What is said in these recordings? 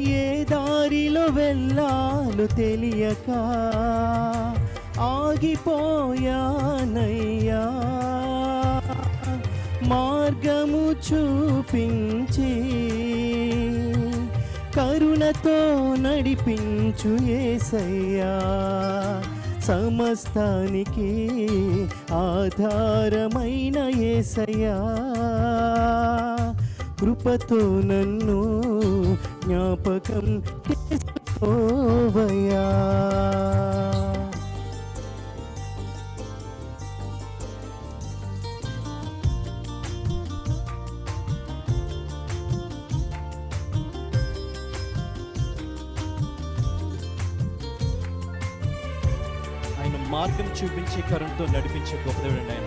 ఏ దారిలో వెళ్ళాలో తెలియక ఆగిపోయానయ్యా. మార్గము చూపించి కరుణతో నడిపించు ఏసయ్యా. సమస్తానికి ఆధారమైన ఏసయ్యా. కృపతో నన్ను జ్ఞాపకం చేసుకోవయా ఆయన మార్గం చూపించి కరుణతో నడిపించే గొప్పదేవుడు ఆయన.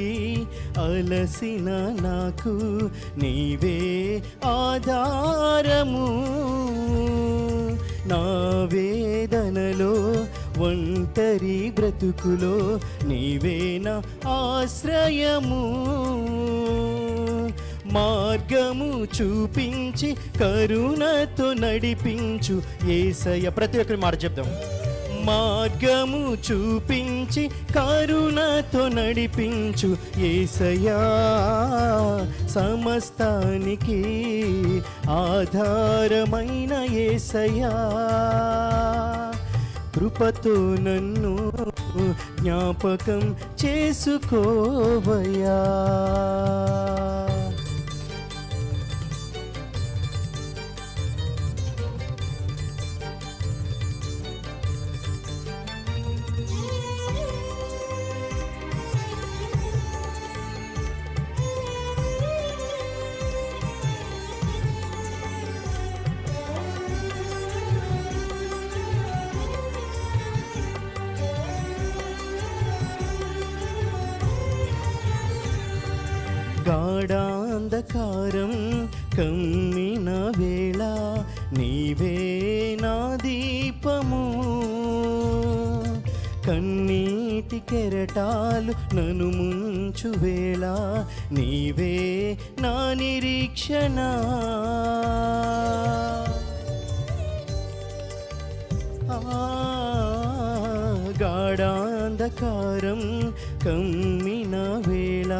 అలసిన నాకు నీవే ఆధారము. నా వేదనలో ఒంటరి బ్రతుకులో నీవే నా ఆశ్రయము. మార్గము చూపించి కరుణతో నడిపించు. ఏసయ్య ప్రతి ఒక్కరి మాట చెప్దాం. మార్గము చూపించి కరుణతో నడిపించు ఏసయా సమస్తానికి ఆధారమైన ఏసయా కృపతో నన్ను జ్ఞాపకం చేసుకోవయా గాఢాంధకారం కమ్మిన వేళ నీవే నా దీపము. కన్నీటి కెరటాలు నను ముంచు వేళ నీవే నా నిరీక్షణ. ఆ గాఢాంధకారం కమ్మిన వేళ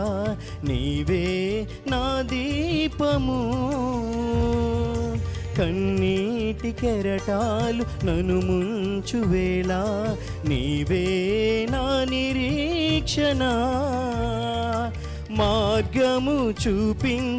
నీవే నా దీపము. కన్నీటి కెరటాలు నను ముంచు వేళ నీవే నా నిరీక్షణ. మార్గము చూపించి